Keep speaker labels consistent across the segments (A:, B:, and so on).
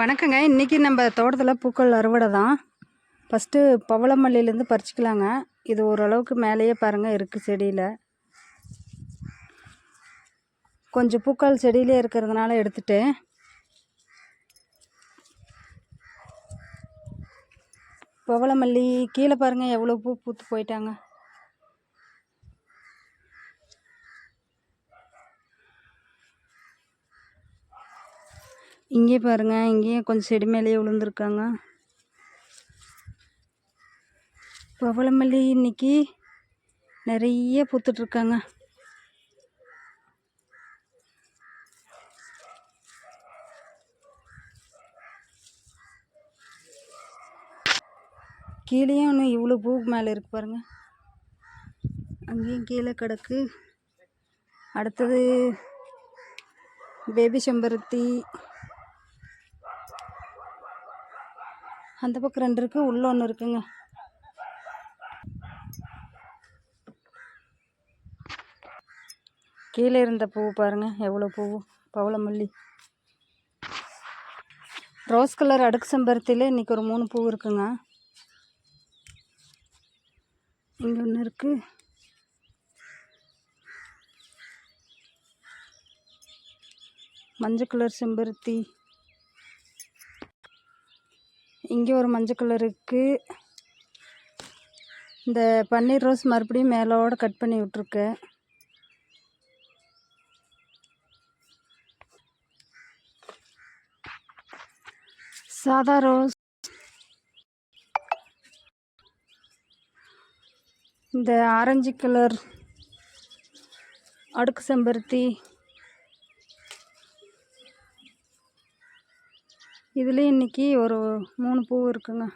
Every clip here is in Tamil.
A: வணக்கங்க. இன்றைக்கி நம்ம தோட்டத்தில் பூக்கள் அறுவடை தான். ஃபஸ்ட்டு பவளமல்லியிலேருந்து பறிச்சுக்கலாங்க. இது ஓரளவுக்கு மேலேயே பாருங்கள் இருக்குது செடியில். கொஞ்சம் பூக்கள் செடியிலே இருக்கிறதுனால எடுத்துட்டு பவளமல்லி கீழே பாருங்கள் எவ்வளோ பூ பூத்து போயிட்டாங்க. இங்கே பாருங்க இங்கேயும் கொஞ்சம் செடி மேலேயே விழுந்துருக்காங்க. பவளமல்லி இன்னைக்கு நிறைய பூத்துட்ருக்காங்க. கீழேயும் இன்னும் இவ்வளோ பூ மேலே இருக்கு பாருங்க. அங்கேயும் கீழே கிடக்கு. அடுத்தது பேபி செம்பருத்தி அந்த பக்கம் ரெண்டு இருக்குது உள்ளே ஒன்று இருக்குங்க. கீழே இருந்த பூ பாருங்கள் எவ்வளோ பூ? பவளமல்லி. ரோஸ் கலர் அடுக்கு செம்பருத்தியில் இன்றைக்கி ஒரு மூணு பூ இருக்குங்க. இங்கே ஒன்று இருக்குது மஞ்சள் கலர் செம்பருத்தி. இங்கே ஒரு மஞ்சள் கலர் இருக்குது இந்த பன்னீர் ரோஸ் மறுபடியும் மேலோட கட் பண்ணி விட்ருக்கேன் சாதா ரோஸ். இந்த ஆரஞ்சு கலர் அடுக்கு செம்பருத்தி இதுலேயும் இன்றைக்கி ஒரு மூணு பூ இருக்குங்க.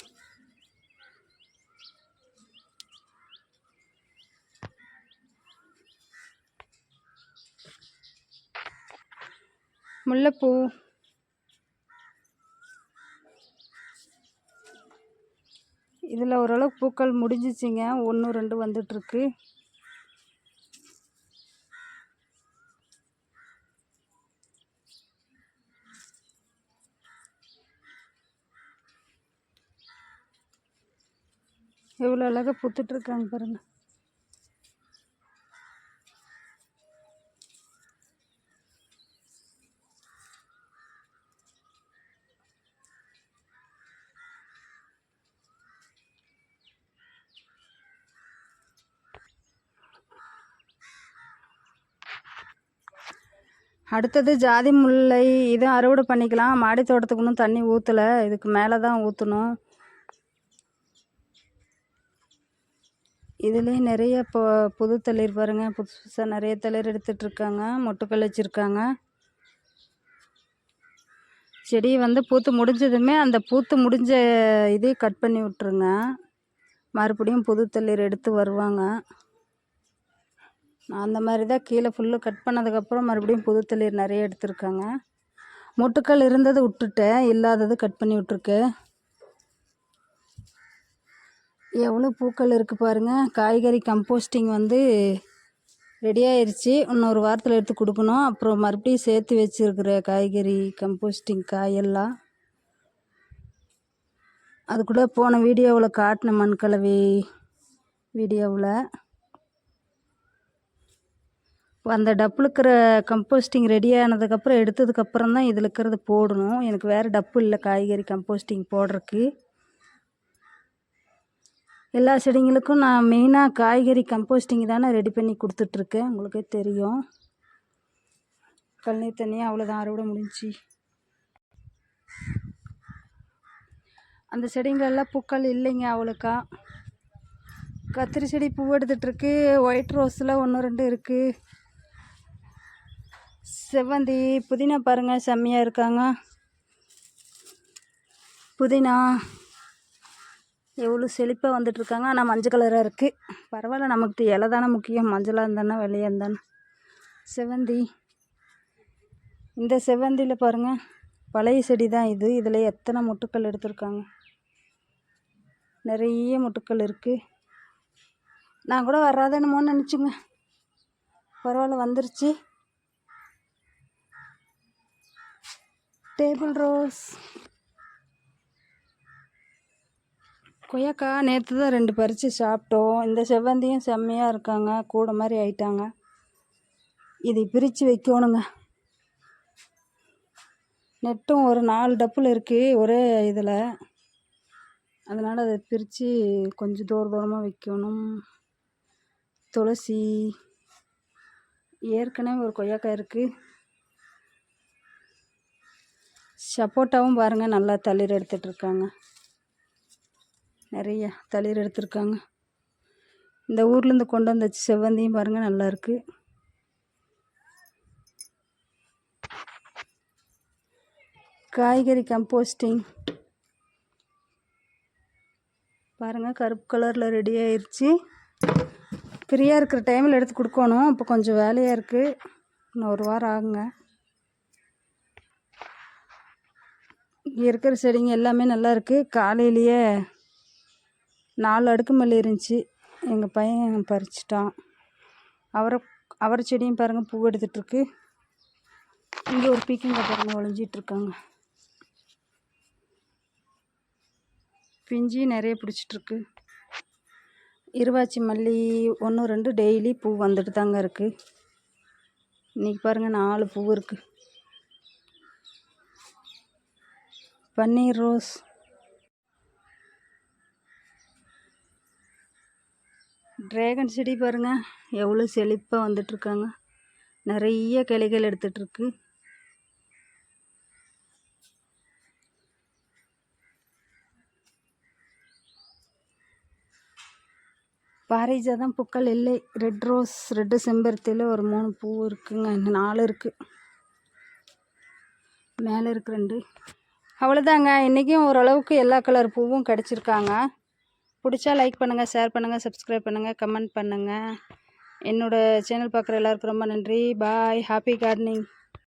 A: முல்லைப்பூ. இதில் ஓரளவுக்கு பூக்கள் முடிஞ்சிச்சிங்க. ஒன்று ரெண்டு வந்துட்டுருக்கு. எவ்வளோ அழகாக பூத்துட்ருக்காங்க பாருங்கள் அடுத்தது ஜாதி முல்லை இதுவும் அறுவடை பண்ணிக்கலாம். மாடி தோட்டத்துக்கு இன்னும் தண்ணி ஊற்றலை இதுக்கு மேலே தான் ஊற்றணும் இதுலேயே நிறைய இப்போ புது தளிர் பாருங்கள் புதுசு புதுசாக நிறைய தளிர் எடுத்துகிட்ருக்காங்க மொட்டுக்கள் வச்சுருக்காங்க செடி வந்து பூத்து முடிஞ்சதுமே அந்த பூத்து முடிஞ்ச இதே கட் பண்ணி விட்ருங்க மறுபடியும் புது தளிர் எடுத்து வருவாங்க. அந்த மாதிரி தான் கீழே ஃபுல்லு கட் பண்ணதுக்கப்புறம் மறுபடியும் புது தளிர் நிறைய எடுத்திருக்காங்க. மொட்டுக்கள் இருந்தது விட்டுட்டேன். இல்லாதது கட் பண்ணி விட்ருக்கு எவ்வளோ பூக்கள் இருக்குது பாருங்கள் காய்கறி கம்போஸ்டிங் வந்து ரெடி ஆயிடுச்சு இன்னொரு வாரத்தில் எடுத்து கொடுக்கணும். அப்புறம் மறுபடியும் சேர்த்து வச்சுருக்கிற காய்கறி கம்போஸ்டிங் காயெல்லாம். அது கூட போன வீடியோவில் காட்டின மண்கலவி வீடியோவில். அந்த டப்பில் இருக்கிற கம்போஸ்டிங் ரெடி ஆனதுக்கப்புறம் எடுத்ததுக்கப்புறம் தான் இதில் இருக்கிறது போடணும். எனக்கு வேறு டப்பு இல்லை காய்கறி கம்போஸ்டிங் போடுறதுக்கு. எல்லா செடிங்களுக்கும் நான் மெயினாக காய்கறி கம்போஸ்டிங் தானே ரெடி பண்ணி கொடுத்துட்ருக்கேன். உங்களுக்கே தெரியும். கழனி தண்ணியாக அவ்வளோதான் அறுவடை முடிஞ்சு. அந்த செடிங்களெல்லாம் பூக்கள் இல்லைங்க அவ்வளோக்கா. கத்திரி செடி பூ எடுத்துகிட்ருக்கு ஒயிட் ரோஸில் ஒன்று ரெண்டு இருக்குது செவ்வந்தி புதினா பாருங்கள் செம்மையாக இருக்காங்க. புதினா எவ்வளோ செழிப்பாக வந்துட்டுருக்காங்க ஆனால் மஞ்சள் கலராக இருக்குது பரவாயில்ல நமக்கு இலை தானே முக்கியம். மஞ்சளாக இருந்தானா வெள்ளையாக இருந்தானே செவ்வந்தி. இந்த செவ்வந்தியில் பாருங்கள் பழைய செடி தான் இது. இதில் எத்தனை முட்டுக்கள் எடுத்திருக்காங்க. நிறைய முட்டுக்கள் இருக்குது நான் கூட வராதேனுமோன்னு நினச்சிங்க. பரவாயில்ல வந்துருச்சு. டேபிள் ரோஸ் கொய்யாக்கா நேற்று தான் ரெண்டு பறித்து சாப்பிட்டோம். இந்த செவ்வந்தியும் செம்மையாக இருக்காங்க. கூட மாதிரி ஆயிட்டாங்க. இதை பிரித்து வைக்கணுங்க. நெட்டும் ஒரு நாலு டப்பில் இருக்குது ஒரே இதில். அதனால் அதை பிரித்து கொஞ்சம் தூர தூரமாக வைக்கணும். துளசி. ஏற்கனவே ஒரு கொய்யாக்காய் இருக்குது சப்போட்டாவும் பாருங்கள் நல்லா தளிர் எடுத்துகிட்ருக்காங்க நிறைய தளிர் எடுத்திருக்காங்க. இந்த ஊர்லேருந்து கொண்டு வந்த செவ்வந்தியும் பாருங்கள் நல்லாயிருக்கு காய்கறி கம்போஸ்டிங் பாருங்கள் கருப்பு கலரில் ரெடி ஆயிடுச்சு ஃப்ரீயாக இருக்கிற டைமில் எடுத்து கொடுக்கணும். இப்போ கொஞ்சம் வேலையாக இருக்குது இன்னும் ஒரு வாரம் ஆகுங்க. இங்கே இருக்கிற செடிங்க எல்லாமே நல்லா இருக்குது காலையிலேயே நாலு அடுக்கு மல்லி இருந்துச்சு எங்கள் பையன் பறிச்சிட்டான். அவரை அவரை செடியும் பாருங்கள் பூ எடுத்துட்ருக்கு இங்கே ஒரு பீக்கங்காய் பாருங்கள் ஒழிஞ்சிட்ருக்காங்க இருக்காங்க நிறைய பிடிச்சிட்ருக்கு இருவாச்சி மல்லி ஒன்று ரெண்டு டெய்லி பூ வந்துட்டு தாங்க இருக்குது இன்றைக்கி பாருங்கள் நாலு பூ இருக்குது பன்னீர் ரோஸ். ட்ராகன் செடி பாருங்கள் எவ்வளோ செழிப்பாக வந்துட்ருக்காங்க நிறைய கிளைகள் எடுத்துகிட்ருக்கு பாரிஜாதம் பூக்கள் இல்லை. ரெட் ரோஸ் ரெட்டு செம்பருத்தியில் ஒரு மூணு பூ இருக்குங்க. இன்னும் நாலு இருக்குது மேலே இருக்கு ரெண்டு. அவ்வளோதாங்க இன்றைக்கும் ஓரளவுக்கு எல்லா கலர் பூவும் கிடச்சிருக்காங்க. பிடிச்சா லைக் பண்ணுங்கள் ஷேர் பண்ணுங்கள் சப்ஸ்கிரைப் பண்ணுங்கள் கமெண்ட் பண்ணுங்கள் என்னோடய சேனல் பார்க்குற எல்லாருக்கும் ரொம்ப நன்றி. பாய். Happy gardening